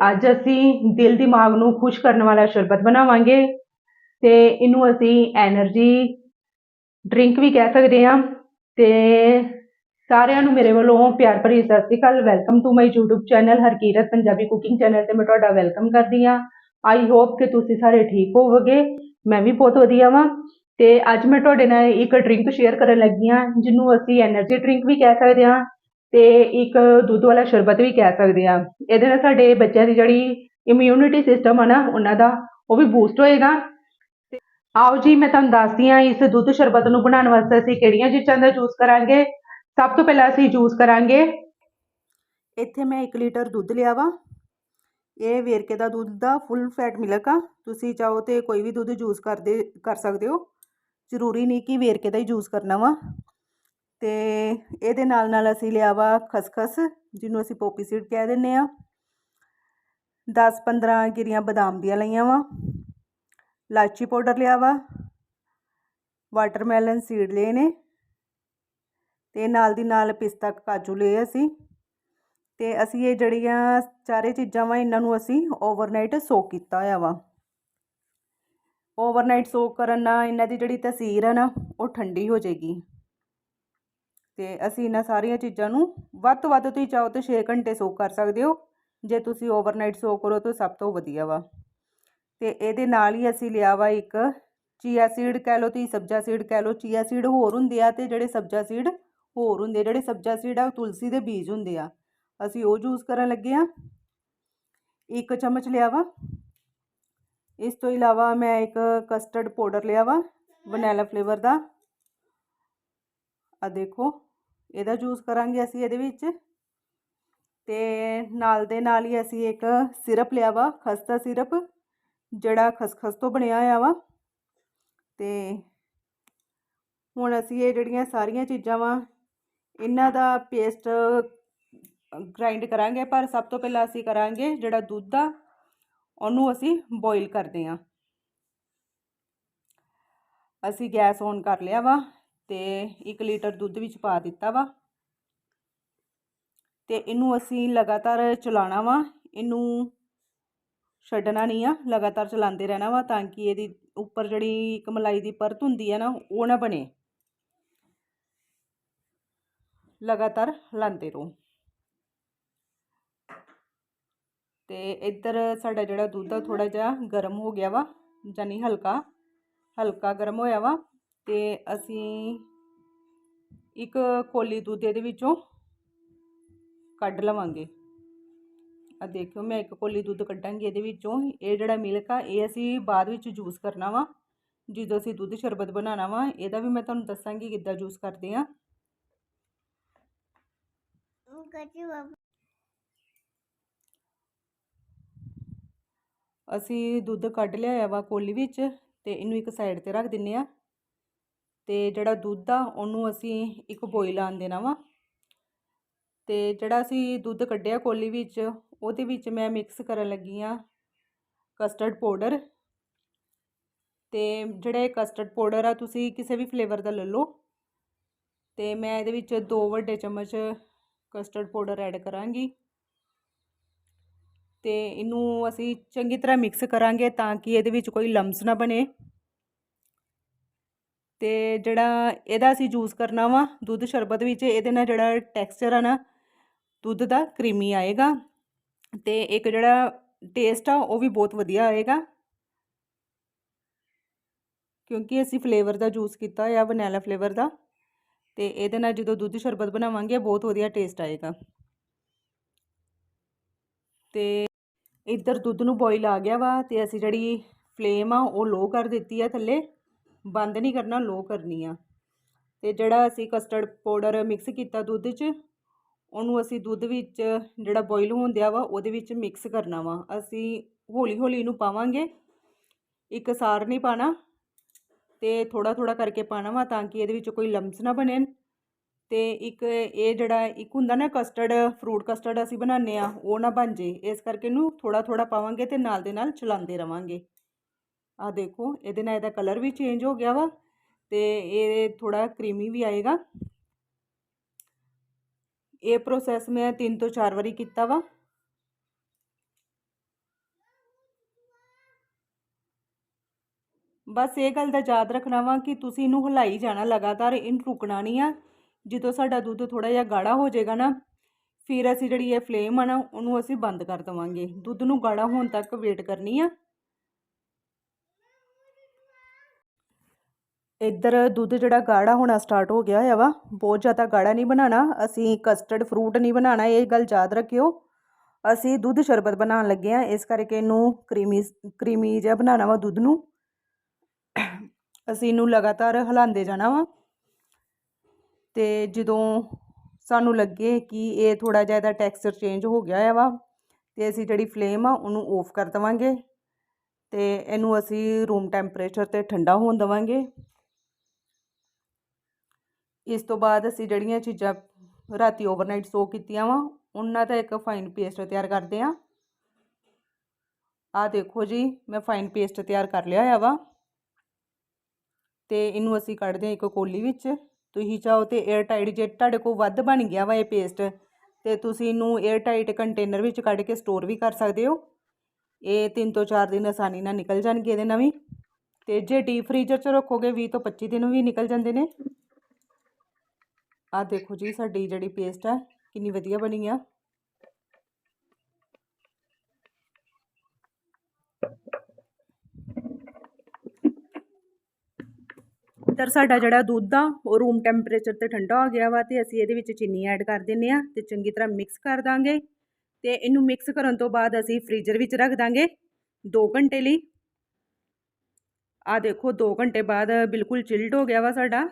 ਅੱਜ ਅਸੀਂ ਦਿਲ ਦਿਮਾਗ ਨੂੰ ਖੁਸ਼ ਕਰਨ ਵਾਲਾ ਸ਼ਰਬਤ ਬਣਾਵਾਂਗੇ ਤੇ ਇਹਨੂੰ ਅਸੀਂ એનર્ਜੀ ਡਰਿੰਕ ਵੀ ਕਹਿ ਸਕਦੇ ਹਾਂ ਤੇ ਸਾਰਿਆਂ ਨੂੰ ਮੇਰੇ ਵੱਲੋਂ ਪਿਆਰ ਭਰੀ ਸਤਿ ਸ੍ਰੀ ਅਕਾਲ welcome to my YouTube channel Harkirat Punjabi cooking channel ਤੇ ਮੈਂ ਤੁਹਾਡਾ ਵੈਲਕਮ ਕਰਦੀ ਹਾਂ। ਆਈ ਹੋਪ ਕਿ ਤੁਸੀਂ ਸਾਰੇ ਠੀਕ ਹੋਵੋਗੇ, ਮੈਂ ਵੀ ਬਹੁਤ ਵਧੀਆ ਵਾਂ ਤੇ ਅੱਜ ਮੈਂ ਤੁਹਾਡੇ ਨਾਲ ਇੱਕ ਡਰਿੰਕ ਸ਼ੇਅਰ ਕਰਨ ਲੱਗੀ ਹਾਂ, ਜਿਹਨੂੰ ਅਸੀਂ એનર્ਜੀ ਡਰਿੰਕ ਵੀ ਕਹਿ ਸਕਦੇ ਹਾਂ। ਤੇ ਇੱਕ ਦੁੱਧ ਵਾਲਾ ਸ਼ਰਬਤ ਵੀ ਕਹਿ ਸਕਦੇ ਹਾਂ। ਇਹਦੇ ਨਾਲ ਸਾਡੇ ਬੱਚਿਆਂ ਦੀ ਜਿਹੜੀ ਇਮਿਊਨਿਟੀ ਸਿਸਟਮ ਆ ਨਾ, ਉਹਨਾਂ ਦਾ ਉਹ ਵੀ ਬੂਸਟ ਹੋਏਗਾ। ਤੇ ਆਓ ਜੀ, ਮੈਂ ਤੁਹਾਨੂੰ ਦੱਸਦੀ ਹਾਂ ਇਸ ਦੁੱਧ ਸ਼ਰਬਤ ਨੂੰ ਬਣਾਉਣ ਵਾਸਤੇ ਅਸੀਂ ਕਿਹੜੀਆਂ ਚੀਜ਼ਾਂ ਦਾ ਯੂਜ਼ ਕਰਾਂਗੇ। ਸਭ ਤੋਂ ਪਹਿਲਾਂ ਅਸੀਂ ਯੂਜ਼ ਕਰਾਂਗੇ। ਇੱਥੇ ਮੈਂ 1 ਲੀਟਰ ਦੁੱਧ ਲਿਆ ਵਾ। ਇਹ ਵੇਰਕੇ ਦਾ ਦੁੱਧ ਦਾ ਫੁੱਲ ਫੈਟ ਮਿਲਕ ਆ। ਤੁਸੀਂ ਚਾਹੋ ਤੇ ਕੋਈ ਵੀ ਦੁੱਧ ਯੂਜ਼ ਕਰਦੇ, ਕਰ ਸਕਦੇ ਹੋ। ਜ਼ਰੂਰੀ ਨਹੀਂ ਕਿ ਵੇਰਕੇ ਦਾ ਹੀ ਯੂਜ਼ ਕਰਨਾ ਵਾ। ਤੇ ਇਹਦੇ ਨਾਲ ਨਾਲ ਅਸੀਂ ਲਿਆ ਵਾ ਖਸਖਸ, ਜਿਹਨੂੰ ਅਸੀਂ ਪੋਪੀ ਸੀਡ ਕਹਿ ਦਿੰਨੇ ਆ। 10-15 ਗਿਰੀਆਂ ਬਦਾਮ ਦੀਆਂ ਲਈਆਂ ਵਾ। ਲਾਚੀ ਪਾਊਡਰ ਲਿਆ ਵਾ। ਵਾਟਰਮੈਲਨ ਸੀਡ ਲਏ ਨੇ। ਤੇ ਨਾਲ ਦੀ ਨਾਲ ਪਿਸਤਾ ਕਾਜੂ ਲਏ ਅਸੀਂ। ਤੇ ਅਸੀਂ ਇਹ ਜਿਹੜੀਆਂ ਚਾਰੇ ਚੀਜ਼ਾਂ ਵਾ, ਇਹਨਾਂ ਨੂੰ ਅਸੀਂ ਓਵਰਨਾਈਟ ਸੋਕ ਕੀਤਾ ਹੋਇਆ ਵਾ। ਓਵਰਨਾਈਟ ਸੋਕ ਕਰਨ ਨਾਲ ਇਹਨਾਂ ਦੀ ਜਿਹੜੀ ਤਸੀਰ ਹੈ ਨਾ, ਉਹ ਠੰਡੀ ਹੋ ਜਾਏਗੀ। ਤੇ ਅਸੀਂ ਇਹਨਾਂ ਸਾਰੀਆਂ ਚੀਜ਼ਾਂ ਨੂੰ ਵੱਧ ਤੋਂ ਵੱਧ ਤੁਸੀਂ ਚਾਹੋ ਤੇ 6 ਘੰਟੇ ਸੋਕ ਕਰ ਸਕਦੇ ਹੋ। ਜੇ ਤੁਸੀਂ ਓਵਰਨਾਈਟ ਸੋਕ ਕਰੋ ਤਾਂ ਸਭ ਤੋਂ ਵਧੀਆ ਵਾ। ਤੇ ਇਹਦੇ ਨਾਲ ਹੀ ਅਸੀਂ ਲਿਆ ਵਾ ਇੱਕ ਚੀਆ ਸੀਡ ਕਹਿ ਲਓ ਤੁਸੀਂ ਸਬਜ਼ਾ ਸੀਡ ਕਹਿ ਲਓ। ਚੀਆ ਸੀਡ ਹੋਰ ਹੁੰਦੇ ਆ ਤੇ ਜਿਹੜੇ ਸਬਜ਼ਾ ਸੀਡ ਹੋਰ ਹੁੰਦੇ ਜਿਹੜੇ ਸਬਜ਼ਾ ਸੀਡ ਆ ਉਹ ਤੁਲਸੀ ਦੇ ਬੀਜ ਹੁੰਦੇ ਆ। ਅਸੀਂ ਉਹ ਯੂਜ਼ ਕਰਨ ਲੱਗੇ ਆ। ਇੱਕ ਚਮਚ ਲਿਆ ਵਾ। ਇਸ ਤੋਂ ਇਲਾਵਾ ਮੈਂ ਇੱਕ ਕਸਟਰਡ ਪਾਊਡਰ ਲਿਆ ਵਾ। ਵਨੀਲਾ ਫਲੇਵਰ ਦਾ। ਆ ਦੇਖੋ। ਇਹਦਾ ਯੂਜ਼ ਕਰਾਂਗੇ ਅਸੀਂ ਇਹਦੇ ਵਿੱਚ। ਤੇ ਨਾਲ ਦੇ ਨਾਲ ਹੀ ਅਸੀਂ ਇੱਕ ਸਿਰਪ ਲਿਆ ਵਾ, ਖਸਤਾ ਸਿਰਪ, ਜਿਹੜਾ ਖਸਖਸ ਤੋਂ ਬਣਿਆ ਹੋਇਆ ਵਾ। ਤੇ ਹੁਣ ਅਸੀਂ ਇਹ ਜਿਹੜੀਆਂ ਸਾਰੀਆਂ ਚੀਜ਼ਾਂ ਵਾ, ਇਹਨਾਂ ਦਾ ਪੇਸਟ ਗ੍ਰਾਈਂਡ ਕਰਾਂਗੇ, ਪਰ ਸਭ ਤੋਂ ਪਹਿਲਾਂ ਅਸੀਂ ਕਰਾਂਗੇ ਜਿਹੜਾ ਦੁੱਧ ਆ, ਉਹਨੂੰ ਅਸੀਂ ਬੋਇਲ ਕਰਦੇ ਹਾਂ। ਅਸੀਂ ਗੈਸ ਔਨ ਕਰ ਲਿਆ ਵਾ। ਤੇ 1 ਲੀਟਰ ਦੁੱਧ ਵਿੱਚ ਪਾ ਦਿੱਤਾ ਵਾ। ਤੇ ਇਹਨੂੰ ਅਸੀਂ ਲਗਾਤਾਰ ਚਲਾਉਣਾ ਵਾ। ਇਹਨੂੰ ਛੱਡਣਾ ਨਹੀਂ ਆ, ਲਗਾਤਾਰ ਚਲਾਉਂਦੇ ਰਹਿਣਾ ਵਾ ਤਾਂ ਕਿ ਇਹਦੀ ਉੱਪਰ ਜਿਹੜੀ ਇੱਕ ਮਲਾਈ ਦੀ ਪਰਤ ਹੁੰਦੀ ਹੈ ਨਾ, ਉਹ ਨਾ ਬਣੇ। ਲਗਾਤਾਰ ਹਿਲਾਉਂਦੇ ਰਹੋ। ਤੇ ਇੱਧਰ ਸਾਡਾ ਜਿਹੜਾ ਦੁੱਧ ਆ ਥੋੜਾ ਜਿਹਾ ਗਰਮ ਹੋ ਗਿਆ ਵਾ ਜਾਨੀ ਹਲਕਾ ਹਲਕਾ ਗਰਮ ਹੋਇਆ ਵਾ। ਤੇ ਅਸੀਂ ਇੱਕ ਕੋਲੀ ਦੁੱਧ ਇਹਦੇ ਵਿੱਚੋਂ ਕੱਢ ਲਵਾਂਗੇ। ਆ ਦੇਖਿਓ, ਮੈਂ ਇੱਕ ਕੋਲੀ ਦੁੱਧ ਕੱਢਾਂਗੀ ਇਹਦੇ ਵਿੱਚੋਂ। ਇਹ ਜਿਹੜਾ ਮਿਲਕ ਆ, ਇਹ ਅਸੀਂ ਬਾਅਦ ਵਿੱਚ ਜੂਸ ਕਰਨਾ ਵਾ। ਜਦੋਂ ਅਸੀਂ ਦੁੱਧ ਸ਼ਰਬਤ ਬਣਾਉਣਾ ਵਾ, ਇਹਦਾ ਵੀ ਮੈਂ ਤੁਹਾਨੂੰ ਦੱਸਾਂਗੀ ਕਿੱਦਾਂ ਜੂਸ ਕਰਦੇ ਆ। ਅਸੀਂ ਦੁੱਧ ਕੱਢ ਲਿਆ ਵਾ ਕੋਲੀ ਵਿੱਚ ਤੇ ਇਹਨੂੰ ਇੱਕ ਸਾਈਡ ਤੇ ਰੱਖ ਦਿੰਨੇ ਆ। ਤੇ ਜਿਹੜਾ ਦੁੱਧ ਆ, ਉਹਨੂੰ ਅਸੀਂ ਇੱਕ ਬੋਇਲ ਆਣ ਦੇਣਾ ਵਾ। ਤੇ ਜਿਹੜਾ ਅਸੀਂ ਦੁੱਧ ਕੱਢਿਆ ਕੋਲੀ ਵਿੱਚ, ਉਹਦੇ ਵਿੱਚ ਮੈਂ ਮਿਕਸ ਕਰਨ ਲੱਗੀ ਆ ਕਸਟਰਡ ਪਾਊਡਰ ਤੇ ਜਿਹੜਾ ਇਹ ਕਸਟਰਡ ਪਾਊਡਰ ਆ, ਤੁਸੀਂ ਕਿਸੇ ਵੀ ਫਲੇਵਰ ਦਾ ਲੈ ਲਓ। ਤੇ ਮੈਂ ਇਹਦੇ ਵਿੱਚ ਦੋ ਵੱਡੇ ਚਮਚ ਕਸਟਰਡ ਪਾਊਡਰ ਐਡ ਕਰਾਂਗੀ। ਤੇ ਇਹਨੂੰ ਅਸੀਂ ਚੰਗੀ ਤਰ੍ਹਾਂ ਮਿਕਸ ਕਰਾਂਗੇ ਤਾਂ ਕਿ ਇਹਦੇ ਵਿੱਚ ਕੋਈ ਲੰਮਸ ਨਾ ਬਣੇ। ਤੇ ਜਿਹੜਾ ਇਹਦਾ ਅਸੀਂ ਯੂਜ਼ ਕਰਨਾ ਵਾ, ਦੁੱਧ ਸ਼ਰਬਤ ਵਿੱਚ, ਇਹਦੇ ਨਾਲ ਜਿਹੜਾ ਟੈਕਸਚਰ ਆ ਨਾ, ਦੁੱਧ ਦਾ ਕਰੀਮੀ ਆਏਗਾ ਤੇ ਇੱਕ ਜਿਹੜਾ ਟੇਸਟ ਆ, ਉਹ ਵੀ ਬਹੁਤ ਵਧੀਆ ਆਏਗਾ। ਕਿਉਂਕਿ ਅਸੀਂ ਫਲੇਵਰ ਦਾ ਯੂਜ਼ ਕੀਤਾ ਆ ਵਨੀਲਾ ਫਲੇਵਰ ਦਾ, ਤੇ ਇਹਦੇ ਨਾਲ ਜਦੋਂ ਦੁੱਧ ਸ਼ਰਬਤ ਬਣਾਵਾਂਗੇ, ਬਹੁਤ ਵਧੀਆ ਟੇਸਟ ਆਏਗਾ। ਤੇ ਇੱਧਰ ਦੁੱਧ ਨੂੰ ਬੋਇਲ ਆ ਗਿਆ ਵਾ, ਤੇ ਅਸੀਂ ਜਿਹੜੀ ਫਲੇਮ ਆ, ਉਹ ਲੋ ਕਰ ਦਿੱਤੀ ਆ ਥੱਲੇ। ਬੰਦ ਨਹੀਂ ਕਰਨਾ, ਲੋ ਕਰਨੀ ਆ। ਤੇ ਜਿਹੜਾ ਅਸੀਂ ਕਸਟਰਡ ਪਾਊਡਰ ਮਿਕਸ ਕੀਤਾ ਦੁੱਧ 'ਚ, ਉਹਨੂੰ ਅਸੀਂ ਦੁੱਧ ਵਿੱਚ ਜਿਹੜਾ ਬੋਇਲ ਹੋਣ ਵਾ, ਉਹਦੇ ਵਿੱਚ ਮਿਕਸ ਕਰਨਾ ਵਾ। ਅਸੀਂ ਹੌਲੀ ਹੌਲੀ ਇਹਨੂੰ ਪਾਵਾਂਗੇ। ਇੱਕ ਸਾਰ ਨਹੀਂ ਪਾਣਾ ਤੇ ਥੋੜਾ ਥੋੜਾ ਕਰਕੇ ਪਾਣਾ ਵਾ ਤਾਂ ਕਿ ਇਹਦੇ ਵਿੱਚ ਕੋਈ ਲੰਮਸ ਨਾ ਬਣਨ ਤੇ ਇੱਕ ਇਹ ਜਿਹੜਾ ਇੱਕ ਹੁੰਦਾ ਨਾ ਕਸਟਰਡ ਫਰੂਟ ਕਸਟਰਡ ਅਸੀਂ ਬਣਾਉਂਦੇ ਆ, ਉਹ ਨਾ ਬਣ ਜੇ ਇਸ ਕਰਕੇ ਇਹਨੂੰ ਥੋੜਾ ਥੋੜਾ ਪਾਵਾਂਗੇ ਤੇ ਨਾਲ ਦੇ ਨਾਲ ਚਲਾਉਂਦੇ ਰਵਾਂਗੇ। ਆ ਦੇਖੋ, ਇਹਦੇ ਨਾਲ ਇਹਦਾ ਕਲਰ ਵੀ ਚੇਂਜ ਹੋ ਗਿਆ ਵਾ ਤੇ ਇਹ ਥੋੜਾ ਕਰੀਮੀ ਵੀ ਆਏਗਾ। ਇਹ ਪ੍ਰੋਸੈਸ ਮੈਂ ਤਿੰਨ ਤੋਂ ਚਾਰ ਵਾਰੀ ਕੀਤਾ ਵਾ। ਬਸ ਇਹ ਗੱਲ ਦਾ ਯਾਦ ਰੱਖਣਾ ਵਾ ਕਿ ਤੁਸੀਂ ਇਹਨੂੰ ਹਿਲਾਈ ਜਾਣਾ ਲਗਾਤਾਰ, ਇਹਨੂੰ ਰੁਕਣਾ ਨਹੀਂ ਆ। ਜਦੋਂ ਸਾਡਾ ਦੁੱਧ ਥੋੜਾ ਜਿਹਾ ਗਾੜਾ ਹੋ ਜਾਏਗਾ ਨਾ, ਫਿਰ ਅਸੀਂ ਜਿਹੜੀ ਇਹ ਫਲੇਮ ਆ ਨਾ, ਉਹਨੂੰ ਅਸੀਂ ਬੰਦ ਕਰ ਦਵਾਂਗੇ। ਦੁੱਧ ਨੂੰ ਗਾੜਾ ਹੋਣ ਤੱਕ ਵੇਟ ਕਰਨੀ ਆ। ਇੱਧਰ ਦੁੱਧ ਜਿਹੜਾ ਗਾੜਾ ਹੋਣਾ ਸਟਾਰਟ ਹੋ ਗਿਆ ਹੋਇਆ ਵਾ, ਬਹੁਤ ਜ਼ਿਆਦਾ ਗਾੜਾ ਨਹੀਂ ਬਣਾਉਣਾ, ਅਸੀਂ ਕਸਟਰਡ ਫਰੂਟ ਨਹੀਂ ਬਣਾਉਣਾ, ਇਹ ਗੱਲ ਯਾਦ ਰੱਖਿਓ। ਅਸੀਂ ਦੁੱਧ ਸ਼ਰਬਤ ਬਣਾਉਣ ਲੱਗੇ ਆ, ਇਸ ਕਰਕੇ ਇਹਨੂੰ ਕਰੀਮੀ ਕਰੀਮੀ ਜਿਹਾ ਬਣਾਉਣਾ ਵਾ ਦੁੱਧ ਨੂੰ। ਅਸੀਂ ਇਹਨੂੰ ਲਗਾਤਾਰ ਹਿਲਾਉਂਦੇ ਜਾਣਾ ਵਾ। ਤੇ ਜਦੋਂ ਸਾਨੂੰ ਲੱਗੇ ਕਿ ਇਹ ਥੋੜਾ ਜਿਹਾ ਇਹਦਾ ਟੈਕਸਚਰ ਚੇਂਜ ਹੋ ਗਿਆ ਹੈ ਵਾ, ਤੇ ਅਸੀਂ ਜਿਹੜੀ ਫਲੇਮ ਆ ਉਹਨੂੰ ਆਫ ਕਰ ਦਵਾਂਗੇ। ਤੇ ਇਹਨੂੰ ਅਸੀਂ ਰੂਮ ਟੈਂਪਰੇਚਰ ਤੇ ਠੰਡਾ ਹੋਣ ਦਵਾਂਗੇ। ਇਸ ਤੋਂ ਬਾਅਦ ਅਸੀਂ ਜਿਹੜੀਆਂ ਚੀਜ਼ਾਂ ਰਾਤੀ ਓਵਰਨਾਈਟ ਸੋ ਕੀਤੀਆਂ ਵਾ, ਉਹਨਾਂ ਦਾ ਇੱਕ ਫਾਈਨ ਪੇਸਟ ਤਿਆਰ ਕਰਦੇ ਆ। ਆ ਦੇਖੋ ਜੀ, ਮੈਂ ਫਾਈਨ ਪੇਸਟ ਤਿਆਰ ਕਰ ਲਿਆ ਹੋਇਆ ਵਾ। ਤੇ ਇਹਨੂੰ ਅਸੀਂ ਕੱਢਦੇ ਹਾਂ ਇੱਕ ਕੋਲੀ ਵਿੱਚ। ਤੁਸੀਂ ਚਾਹੋ ਤੇ 에ਅਰ ਟਾਈਟ ਜੇ ਤੁਹਾਡੇ ਕੋਲ ਵੱਧ ਬਣ ਗਿਆ ਵਾ ਇਹ ਪੇਸਟ ਤੇ ਤੁਸੀਂ ਇਹਨੂੰ 에ਅਰ ਟਾਈਟ ਕੰਟੇਨਰ ਵਿੱਚ ਕੱਢ ਕੇ ਸਟੋਰ ਵੀ ਕਰ ਸਕਦੇ ਹੋ। ਇਹ 3 ਤੋਂ 4 ਦਿਨ ਆਸਾਨੀ ਨਾਲ ਨਿਕਲ ਜਾਣਗੇ ਇਹਦੇ ਨਾਲ ਵੀ ਤੇ ਜੇ ਡੀਪ ਫ੍ਰੀਜ਼ਰ 'ਚ ਰੱਖੋਗੇ 20 ਤੋਂ 25 ਦਿਨ ਵੀ ਨਿਕਲ ਜਾਂਦੇ ਨੇ। ਆ ਦੇਖੋ ਜੀ, ਸਾਡੀ ਜਿਹੜੀ ਪੇਸਟ ਹੈ ਕਿੰਨੀ ਵਧੀਆ ਬਣੀ ਆ। ਇੱਧਰ ਸਾਡਾ ਜਿਹੜਾ ਦੁੱਧ ਆ, ਉਹ ਰੂਮ ਟੈਂਪਰੇਚਰ ਤੇ ਠੰਡਾ ਹੋ ਗਿਆ ਵਾ ਤੇ ਅਸੀਂ ਇਹਦੇ ਵਿੱਚ ਚੀਨੀ ਐਡ ਕਰ ਦਿੰਨੇ ਆ ਤੇ ਚੰਗੀ ਤਰ੍ਹਾਂ ਮਿਕਸ ਕਰ ਦਾਂਗੇ। ਤੇ ਇਹਨੂੰ ਮਿਕਸ ਕਰਨ ਤੋਂ ਬਾਅਦ ਅਸੀਂ ਫ੍ਰੀਜ਼ਰ ਵਿੱਚ ਰੱਖ ਦਾਂਗੇ 2 ਘੰਟੇ ਲਈ। ਆ ਦੇਖੋ 2 ਘੰਟੇ ਬਾਅਦ ਬਿਲਕੁਲ ਚਿਲਡ ਹੋ ਗਿਆ ਵਾ ਸਾਡਾ।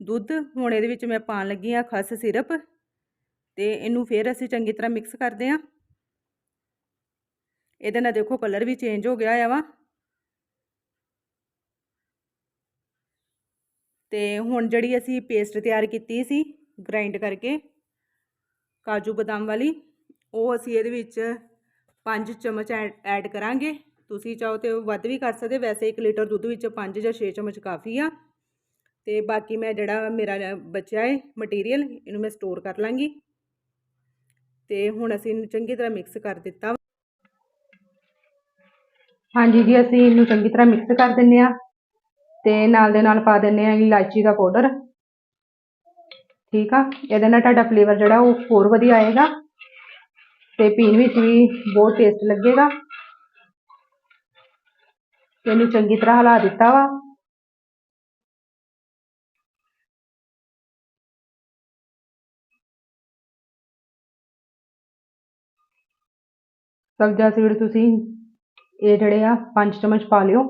ਦੁੱਧ ਹੁਣ ਇਹਦੇ ਵਿੱਚ ਮੈਂ ਪਾਣ ਲੱਗੀ ਆ ਖਸ ਸਿਰਪ ਤੇ ਇਹਨੂੰ ਫੇਰ ਅਸੀਂ ਚੰਗੀ ਤਰ੍ਹਾਂ ਮਿਕਸ ਕਰਦੇ ਆ ਇਹਦੇ ਨਾਲ ਦੇਖੋ ਕਲਰ ਵੀ ਚੇਂਜ ਹੋ ਗਿਆ ਆ ਵਾ। ਤੇ ਹੁਣ ਜਿਹੜੀ ਅਸੀਂ ਪੇਸਟ ਤਿਆਰ ਕੀਤੀ ਸੀ ਗ੍ਰਾਈਂਡ ਕਰਕੇ ਕਾਜੂ ਬਦਾਮ ਵਾਲੀ, ਉਹ ਅਸੀਂ ਇਹਦੇ ਵਿੱਚ 5 ਚਮਚ ਐਡ ਕਰਾਂਗੇ। ਤੁਸੀਂ ਚਾਹੋ ਤੇ ਵੱਧ ਵੀ ਕਰ ਸਕਦੇ ਵੈਸੇ 1 ਲੀਟਰ ਦੁੱਧ ਵਿੱਚ 5 ਜਾਂ 6 ਚਮਚ ਕਾਫੀ ਆ। ਤੇ ਬਾਕੀ ਮੈਂ ਜਿਹੜਾ ਮੇਰਾ ਬਚਿਆ ਹੈ ਮਟੀਰੀਅਲ ਇਹਨੂੰ ਮੈਂ ਸਟੋਰ ਕਰ ਲਾਂਗੀ। ਤੇ ਹੁਣ ਅਸੀਂ ਇਹਨੂੰ ਚੰਗੀ ਤਰ੍ਹਾਂ ਮਿਕਸ ਕਰ ਦਿੱਤਾ ਹਾਂਜੀ ਜੀ, ਅਸੀਂ ਇਹਨੂੰ ਚੰਗੀ ਤਰ੍ਹਾਂ ਮਿਕਸ ਕਰ ਦਿੰਨੇ ਆ। ਤੇ ਨਾਲ ਦੇ ਨਾਲ ਪਾ ਦਿੰਨੇ ਆ ਇਲਾਇਚੀ ਦਾ ਪਾਊਡਰ ਠੀਕ ਆ? ਇਹਦੇ ਨਾਲ ਤੁਹਾਡਾ ਫਲੇਵਰ ਜਿਹੜਾ ਉਹ ਹੋਰ ਵਧੀਆ ਆਏਗਾ। ਤੇ ਪੀਣ ਵਿੱਚ ਵੀ ਬਹੁਤ ਟੇਸਟ ਲੱਗੇਗਾ। ਇਹਨੂੰ ਚੰਗੀ ਤਰ੍ਹਾਂ ਹਿਲਾ ਦਿੱਤਾ ਵਾ। ਸਬਜ਼ਾ ਸੀਡ ਤੁਸੀਂ ਇਹ ਜਿਹੜੇ ਆ 5 ਚਮਚ ਪਾ ਲਿਓ।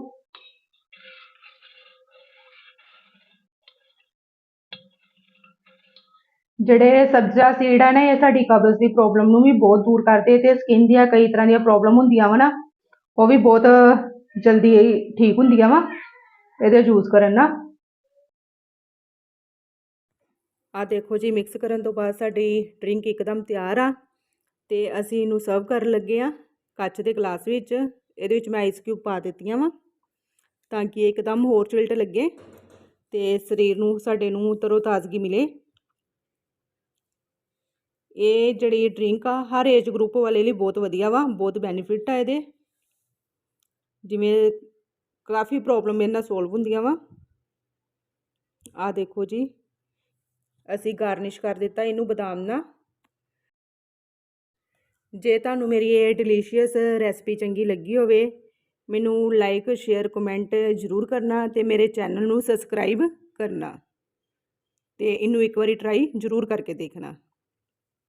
ਜਿਹੜੇ ਸਬਜ਼ਾ ਸੀਡ ਆ ਨਾ, ਇਹ ਸਾਡੀ ਕਬਜ਼ ਦੀ ਪ੍ਰੋਬਲਮ ਨੂੰ ਵੀ ਬਹੁਤ ਦੂਰ ਕਰਦੇ ਤੇ ਸਕਿਨ ਦੀਆਂ ਕਈ ਤਰ੍ਹਾਂ ਦੀਆਂ ਪ੍ਰੋਬਲਮ ਹੁੰਦੀਆਂ ਵਾ ਨਾ, ਉਹ ਵੀ ਬਹੁਤ ਜਲਦੀ ਠੀਕ ਹੁੰਦੀਆਂ ਵਾ। ਇਹਦੇ ਯੂਜ਼ ਕਰਨ ਨਾਲ ਆ ਦੇਖੋ ਜੀ ਮਿਕਸ ਕਰਨ ਤੋਂ ਬਾਅਦ ਸਾਡੀ ਡਰਿੰਕ ਇੱਕਦਮ ਤਿਆਰ ਆ। ਤੇ ਅਸੀਂ ਇਹਨੂੰ ਸਰਵ ਕਰਨ ਲੱਗੇ ਆ ਕੱਚ ਦੇ ਗਲਾਸ ਵਿੱਚ। ਇਹਦੇ ਵਿੱਚ ਮੈਂ ਆਈਸ ਕਿਊਬ ਪਾ ਦਿੱਤੀਆਂ ਵਾ ਤਾਂ ਕਿ ਇੱਕਦਮ ਹੋਰ ਚਿਲਟ ਲੱਗੇ ਤੇ ਸਰੀਰ ਨੂੰ, ਸਾਡੇ ਨੂੰ ਤਰੋ ਤਾਜ਼ਗੀ ਮਿਲੇ। ਇਹ ਜਿਹੜੀ ਡਰਿੰਕ ਆ, ਹਰ ਏਜ ਗਰੁੱਪ ਵਾਲੇ ਲਈ ਬਹੁਤ ਵਧੀਆ ਵਾ, ਬਹੁਤ ਬੈਨੀਫਿਟ ਆ ਇਹਦੇ। ਜਿਵੇਂ ਕਾਫੀ ਪ੍ਰੋਬਲਮ ਇਹਨਾਂ ਸੋਲਵ ਹੁੰਦੀਆਂ ਵਾ। ਆ ਦੇਖੋ ਜੀ, ਅਸੀਂ ਗਾਰਨਿਸ਼ ਕਰ ਦਿੱਤਾ ਇਹਨੂੰ ਬਦਾਮ ਨਾਲ। ਜੇ ਤੁਹਾਨੂੰ ਮੇਰੀ ਇਹ ਡਿਲੀਸ਼ੀਅਸ ਰੈਸਪੀ ਚੰਗੀ ਲੱਗੀ ਹੋਵੇ, ਮੈਨੂੰ ਲਾਈਕ ਸ਼ੇਅਰ ਕਮੈਂਟ ਜ਼ਰੂਰ ਕਰਨਾ ਤੇ ਮੇਰੇ ਚੈਨਲ ਨੂੰ ਸਬਸਕ੍ਰਾਈਬ ਕਰਨਾ ਤੇ ਇਹਨੂੰ ਇੱਕ ਵਾਰੀ ਟਰਾਈ ਜ਼ਰੂਰ ਕਰਕੇ ਦੇਖਣਾ।